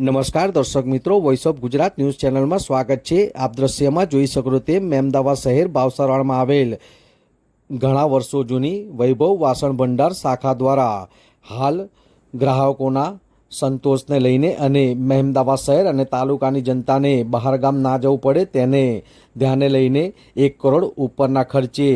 નમસ્કાર, દર્શક મિત્રો વોઇસ ઓફ ગુજરાત ન્યૂઝ ચેનલમાં સ્વાગત છે. આપ દ્રશ્યમાં જોઈ શકો તેમ મહેમદાવાદ શહેર બાવસરાળમાં આવેલ ઘણા વર્ષો જૂની વૈભવ વાસણ ભંડાર શાખા દ્વારા હાલ ગ્રાહકોના સંતોષને લઈને અને મહેમદાવાદ શહેર અને તાલુકાની જનતાને બહારગામ ના જવું પડે તેને ધ્યાને લઈને એક કરોડ ઉપરના ખર્ચે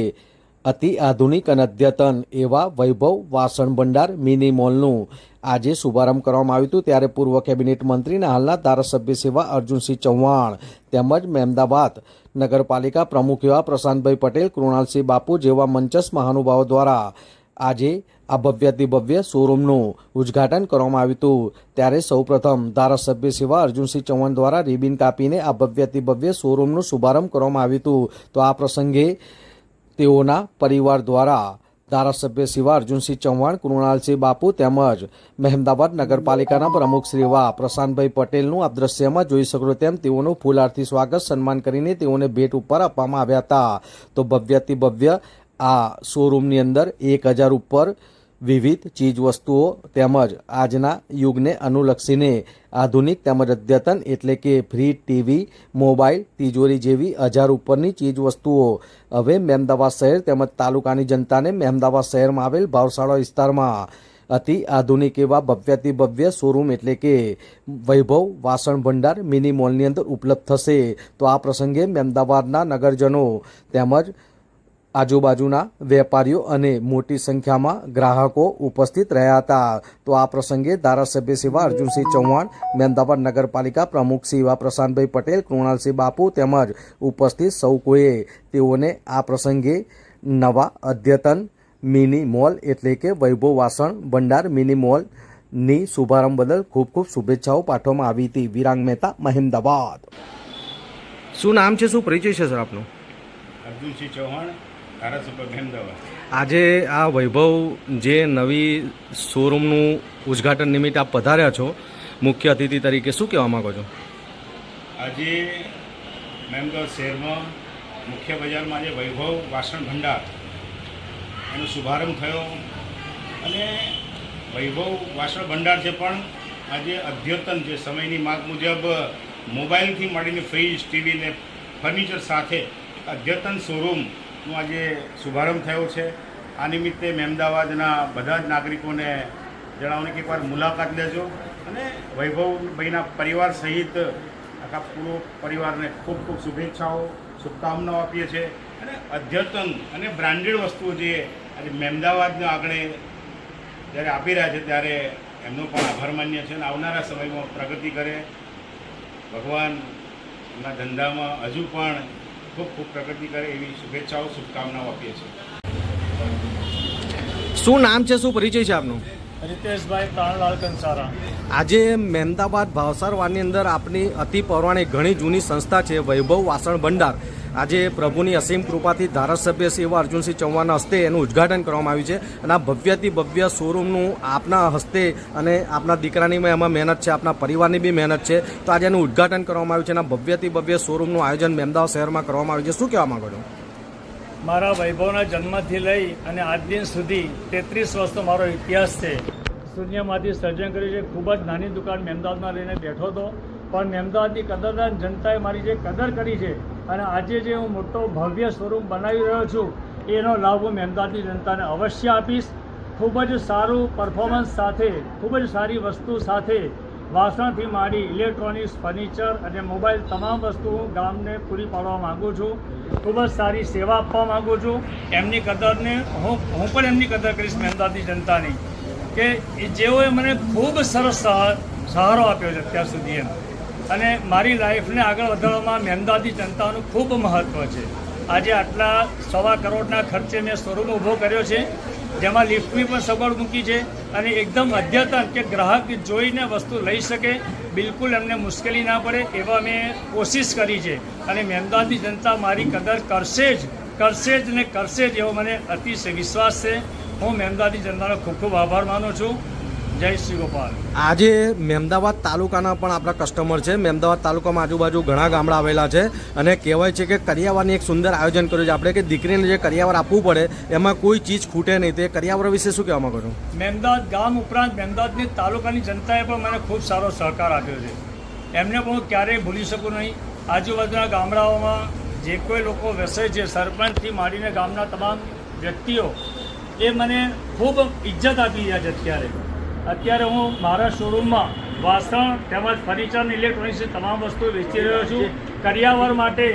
અતિ આધુનિક અને અદ્યતન એવા વૈભવ વાસણ ભંડાર મિની મોલનું આજે શુભારંભ કરવામાં આવ્યું હતું. ત્યારે પૂર્વ કેબિનેટ મંત્રીના હાલના ધારાસભ્ય સેવા અર્જુનસિંહ ચૌહાણ તેમજ મહેમદાબાદ નગરપાલિકા પ્રમુખ એવા પ્રશાંતભાઈ પટેલ, કૃણાલસિંહ બાપુ જેવા મંચસ મહાનુભાવો દ્વારા આજે આ ભવ્યાતિ ભવ્ય શોરૂમનું ઉદ્ઘાટન કરવામાં આવ્યું હતું. ત્યારે સૌપ્રથમ ધારાસભ્ય સેવા અર્જુનસિંહ ચૌહાણ દ્વારા રિબિન કાપીને આ ભવ્યાતિ ભવ્ય શોરૂમનું શુભારંભ કરવામાં આવ્યું હતું. તો આ પ્રસંગે તેઓના પરિવાર દ્વારા ધારાસભ્ય શિવા અર્જુનસિંહ ચૌહાણ, કૃણાલસિંહ બાપુ તેમજ મહેમદાબાદ નગરપાલિકાના પ્રમુખ શ્રી વા પ્રશાંતભાઈ પટેલનું આ દ્રશ્યમાં જોઈ શકો તેમ તેઓનું ફૂલારથી સ્વાગત સન્માન કરીને તેઓને ભેટ ઉપર આપવામાં આવ્યા હતા. તો ભવ્યથી ભવ્ય આ શોરૂમની અંદર એક હજાર ઉપર વિવિધ ચીજવસ્તુઓ તેમજ આજના યુગને અનુલક્ષીને આધુનિક તેમજ અદ્યતન એટલે કે ફ્રી ટીવી, મોબાઈલ, તિજોરી જેવી હજાર ઉપરની ચીજવસ્તુઓ. હવે મહેમદાવાદ શહેર તેમજ તાલુકાની જનતાને મહેમદાવાદ શહેરમાં આવેલ ભાવશાળા વિસ્તારમાં અતિ આધુનિક એવા ભવ્યાતિ ભવ્ય શોરૂમ એટલે કે વૈભવ વાસણ ભંડાર મિની મોલની અંદર ઉપલબ્ધ થશે. તો આ પ્રસંગે મહેમદાવાદના નગરજનો તેમજ આજુબાજુના વેપારીઓ અને મોટી સંખ્યામાં ગ્રાહકો ઉપસ્થિત રહ્યા હતા. તો આ પ્રસંગે ધારાસભ્ય સેવા અર્જુનસિંહ ચૌહાણ મહેમદાબાદ નગરપાલિકા પ્રમુખ સેવા પ્રશાંતભાઈ પટેલ કૃણાલસિંહ બાપુ તેમજ ઉપસ્થિત સૌ કોઈએ. તેઓને આ પ્રસંગે નવા અદ્યતન મિની મોલ એટલે કે વૈભવ વાસણ ભંડાર મિની મોલની શુભારંભ બદલ ખૂબ ખૂબ શુભેચ્છાઓ પાઠવવામાં આવી હતી. વિરાંગ મહેતા મહેમદાબાદ. શું નામ છે? શું પરિચય છે સર આપનું? અર્જુનસિંહ ચૌહાણ આજે આ વૈભવ જે નવી શોરૂમનું ઉદ્ઘાટન નિમિત્તે આપ પધાર્યા છો, મુખ્ય અતિથિ તરીકે શું કહેવા માંગો છો? આજે મહેમદાવાદ શહેરમાં મુખ્ય બજારમાં આજે વૈભવ વાસણ ભંડાર એનો શુભારંભ થયો અને વૈભવ વાસણ ભંડાર છે પણ આજે અદ્યતન છે સમયની માગ મુજબ મોબાઈલથી માંડીને ફ્રીજ ટીવી ને ફર્નિચર સાથે અદ્યતન શોરૂમનો આજે શુભારંભ થયો છે. આ નિમિત્તે મહેમદાવાદના બધા જ નાગરિકોને જણાવવાની કે એકવાર મુલાકાત લેજો અને વૈભવભાઈના પરિવાર સહિત આખા પૂરો પરિવારને ખૂબ ખૂબ શુભેચ્છાઓ, શુભકામનાઓ આપીએ છીએ. અને અદ્યતન અને બ્રાન્ડેડ વસ્તુઓ જે આજે મહેમદાવાદના આગળ જ્યારે આપી રહ્યા છે ત્યારે એમનો પણ આભાર માન્ય છે અને આવનારા સમયમાં પ્રગતિ કરે. ભગવાનના ધંધામાં હજુ પણ ખૂબ ખૂબ પ્રગતિ કરે એવી શુભેચ્છાઓ શુભકામનાઓ આપીએ છીએ. શું નામ છે? શું પરિચય છે આપનું? રિતેશભાઈ પ્રાણલાલ કંસારા. આજે મહેમદાબાદ ભાવસારવાની અંદર આપની અતિ પૌરાણિક ઘણી જૂની સંસ્થા છે વૈભવ વાસણ ભંડાર. આજે પ્રભુની અસીમ કૃપાથી ધારાસભ્ય શ્રી એવા અર્જુનસિંહ ચૌહાણના હસ્તે એનું ઉદ્ઘાટન કરવામાં આવ્યું છે અને આ ભવ્યથી ભવ્ય શોરૂમનું આપના હસ્તે અને આપના દીકરાની એમાં મહેનત છે, આપના પરિવારની બી મહેનત છે. તો આજે એનું ઉદ્ઘાટન કરવામાં આવ્યું છે અને ભવ્યથી ભવ્ય શોરૂમનું આયોજન મહેમદાવાદ શહેરમાં કરવામાં આવ્યું છે. શું કહેવા માંગો છો? મારા વૈભવના જન્મથી લઈ અને આજ દિન સુધી તેત્રીસ વર્ષનો મારો ઇતિહાસ છે. શૂન્યમાંથી સર્જન કર્યું છે. ખૂબ જ નાની દુકાન મહેમદાવાદમાં લઈને બેઠો હતો. પણ મહેમદાવાદની કદરદાન જનતાએ મારી જે કદર કરી છે અને આજે જે હું મોટો ભવ્ય શોરૂમ બનાવી રહ્યો છું, એનો લાભ હું મહેમદાવાદની જનતાને અવશ્ય આપીશ. ખૂબ જ સારું પરફોર્મન્સ સાથે, ખૂબ જ સારી વસ્તુ સાથે વાસણથી માંડી ઇલેક્ટ્રોનિક્સ ફર્નિચર અને મોબાઈલ તમામ વસ્તુ હું ગામને પૂરી પાડવા માગું છું. ખૂબ જ સારી સેવા આપવા માગું છું. એમની કદરને હું હું પણ એમની કદર કરીશ મહેમદાવાદની જનતાની. કે જેઓએ મને ખૂબ સરસ સહા- સહારો આપ્યો છે અત્યાર સુધી એમ. અને મારી લાઈફને આગળ વધારવામાં મહેમદાદી જનતાનું ખૂબ મહત્ત્વ છે. આજે આટલા સવા કરોડના ખર્ચે મેં શોરૂમ ઊભો કર્યો છે, જેમાં લિફ્ટની પણ સગવડ મૂકી છે અને એકદમ અદ્યતન કે ગ્રાહક જોઈને વસ્તુ લઈ શકે, બિલકુલ એમને મુશ્કેલી ના પડે એવા મેં કોશિશ કરી છે. અને મહેમદાદી જનતા મારી કદર કરશે જ કરશે જ ને કરશે જ એવો મને અતિશય વિશ્વાસ છે. હું મહેમદાદી જનતાનો ખૂબ ખૂબ આભાર માનું છું. જય શ્રી ગોપાલ. આજે મહેમદાવાદ તાલુકાના પણ આપણા કસ્ટમર છે. મહેમદાવાદ તાલુકામાં આજુબાજુ ઘણા ગામડા આવેલા છે અને કહેવાય છે કે કરિયાવરની એક સુંદર આયોજન કર્યું છે. આપણે કે દીકરીને જે કરિયાવર આપવું પડે એમાં કોઈ ચીજ ખૂટે નહીં. તે કરિયાવર વિશે શું કહેવા માંગો છો? મહેમદાવાદ ગામ ઉપરાંત મહેમદાવાદની તાલુકાની જનતાએ પણ મને ખૂબ સારો સહકાર આપ્યો છે. એમને પણ હું ક્યારેય ભૂલી શકું નહીં. આજુબાજુના ગામડાઓમાં જે કોઈ લોકો વસે છે સરપંચથી માંડીને ગામના તમામ વ્યક્તિઓ એ મને ખૂબ ઇજ્જત આપી રહ્યા છે અત્યારે. અત્યારે હું મારા શોરૂમમાં વાસણ તેમજ ફર્નિચર ઇલેક્ટ્રોનિક્સની તમામ વસ્તુઓ વેચી રહ્યો છું. કરિયાવર માટે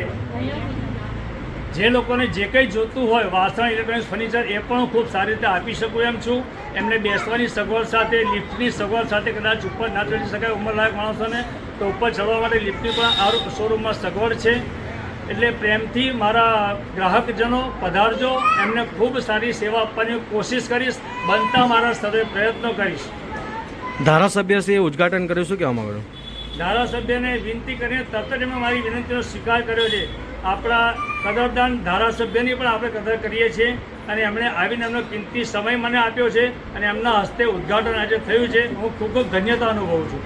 જે લોકોને જે કંઈ જોતું હોય, વાસણ ઇલેક્ટ્રોનિક્સ ફર્નિચર એ પણ ખૂબ સારી રીતે આપી શકું એમ છું. એમને બેસવાની સગવડ સાથે, લિફ્ટની સગવડ સાથે કદાચ ઉપર ના ચડી શકાય ઉંમરલાયક માણસોને, તો ઉપર ચડવા માટે લિફ્ટની પણ આ શોરૂમમાં સગવડ છે. એટલે પ્રેમથી મારા ગ્રાહકજનો પધારજો એમને ખૂબ સારી સેવા આપવાની કોશિશ કરીશ બનતા મારા સ્તરે પ્રયત્નો કરીશ. ધારાસભ્યશ્રીએ ઉદઘાટન કર્યું શું કહેવા માંગો ધારાસભ્યને વિનંતી કરીને તરત જ એમણે મારી વિનંતીનો સ્વીકાર કર્યો છે. આપણા કદરદાન ધારાસભ્યની પણ આપણે કદર કરીએ છીએ અને એમણે આવીને એમનો કિંમતી સમય મને આપ્યો છે અને એમના હસ્તે ઉદ્ઘાટન આજે થયું છે. હું ખૂબ ખૂબ ધન્યતા અનુભવું છું.